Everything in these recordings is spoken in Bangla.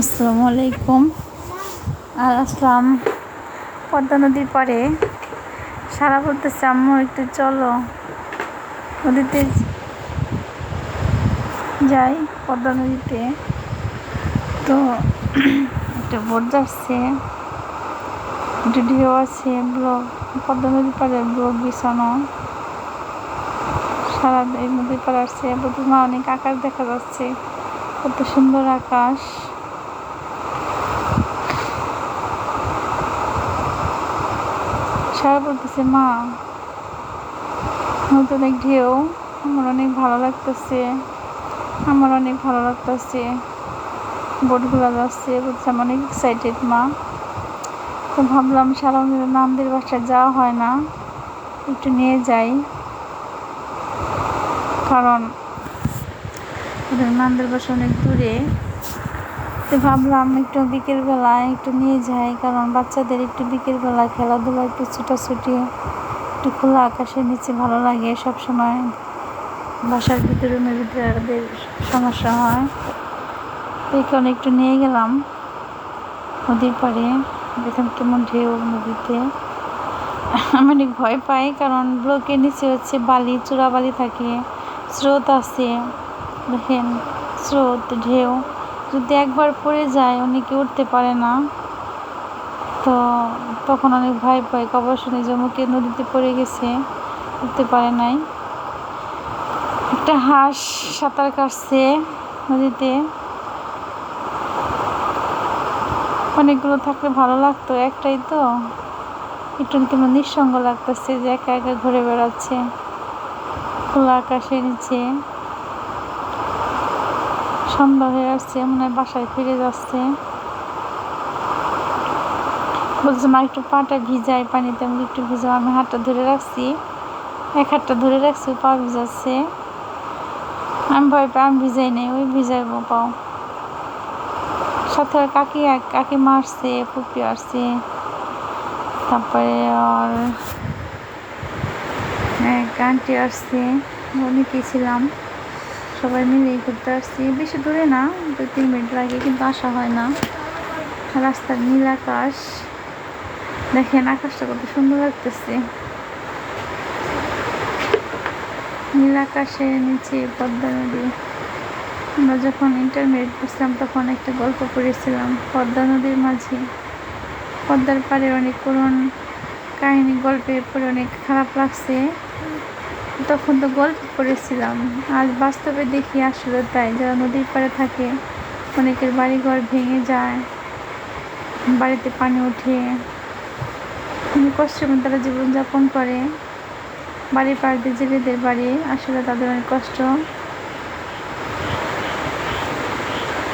আসসালামু আলাইকুম। আর আসলাম পদ্মা নদীর পাড়ে। সারা বলতেছে, আম্মু, একটু চলো। নদীতে যাই পদ্মা নদীতে। তো একটা বোট যাচ্ছে। একটু ঢেউ আছে ব্লক পদ্মা নদীর পাড়ে ব্লক বিছানো সারা এই নদীর পাড়ে আসছে। প্রথমে অনেক আকাশ দেখা যাচ্ছে। কত সুন্দর আকাশ। সারা বলতেছে, মা, নতুন এক ঢেউ, আমার অনেক ভালো লাগতেছে, আমার অনেক ভালো লাগতেছে, বোটগুলো যাচ্ছে বলছে অনেক এক্সাইটেড মা। তো ভাবলাম, সারা নামদের বাসায় যাওয়া হয় না, একটু নিয়ে যাই। কারণ নামদের বাসা অনেক দূরে। তো ভাবলাম একটু বিকেলবেলায় একটু নিয়ে যাই, কারণ বাচ্চাদের একটু বিকেলবেলা খেলাধুলা একটু ছুটাছুটি, একটু খোলা আকাশের নিচে ভালো লাগে সব সময় বাসার ভিতরে রুমের ভিতরে সমস্যা হয়। এই একটু নিয়ে গেলাম নদীর পাড়ে, দেখলাম কেমন ঢেউ নদীতে। আমি অনেক ভয় পাই, কারণ ব্লকের নিচে হচ্ছে বালি চূড়া বালি থাকে, স্রোত আছে। দেখেন, স্রোত, ঢেউ। যদি একবার পড়ে যায়, অনেকে উঠতে পারে না। তো তখন অনেক ভয় পায়। খবর শুনে মুখে নদীতে পড়ে গেছে, উঠতে পারে নাই। একটা হাঁস সাঁতার কাটছে নদীতে। অনেকগুলো থাকলে ভালো লাগতো, একটাই তো। একটু কেমন নিঃসঙ্গ লাগতেছে যে একা একা ঘুরে বেড়াচ্ছে। খোলা আকাশের নিচে। সন্ধ্যা হয়ে আসছে, মনে হয় বাসায় ফিরে যাচ্ছে। বলছে মা, একটু পাটা ভিজাই, পানিতে আমি একটু ভিজাও আমি হাতটা ধরে রাখছি। এক হাতটা ধরে রাখছি, পা ভিজাচ্ছে। আমি ভয় পাই, আমি ভিজাই নেই, ওই ভিজাইবো, পাও। সাথে কাকি কাকি মারছে পুপি আসছে। তারপরে আর এক আন্টি আসছে অনেকেই ছিলাম? সবাই মিলে ঘুরতে আসছি। বেশি দূরে না দু তিন মিনিট লাগে, কিন্তু আসা হয় না। রাস্তার নীল আকাশ। দেখেন আকাশটা কত সুন্দর লাগতেছে। নীল আকাশের নিচে পদ্মা নদী। আমরা যখন ইন্টারমিডিয়েট পড়ছিলাম, তখন একটা গল্প পড়েছিলাম পদ্মা নদীর মাঝে। পদ্মার পাড়ে অনেক পুরন কাহিনী গল্পে পড়ে অনেক খারাপ লাগছে। তখন তো গল্প করেছিলাম। আজ বাস্তবে দেখি আসলে তাই, যারা নদীর পাড়ে থাকে, অনেকের বাড়িঘর ভেঙে যায়, বাড়িতে পানি ওঠে। অনেক কষ্টের মধ্যে তারা জীবনযাপন করে। বাড়ির পাড়ে জেলেদের বাড়ি, আসলে তাদের অনেক কষ্ট।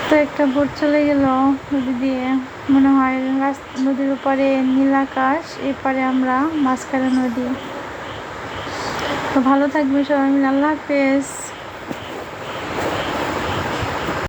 তো একটা বোট চলে গেল নদী দিয়ে। মনে হয় নদীর উপরে নীল আকাশ, এপারে আমরা মাঝখানে নদী। তো ভালো থাকবে সবাই মিলে আল্লাহ হাফেজ।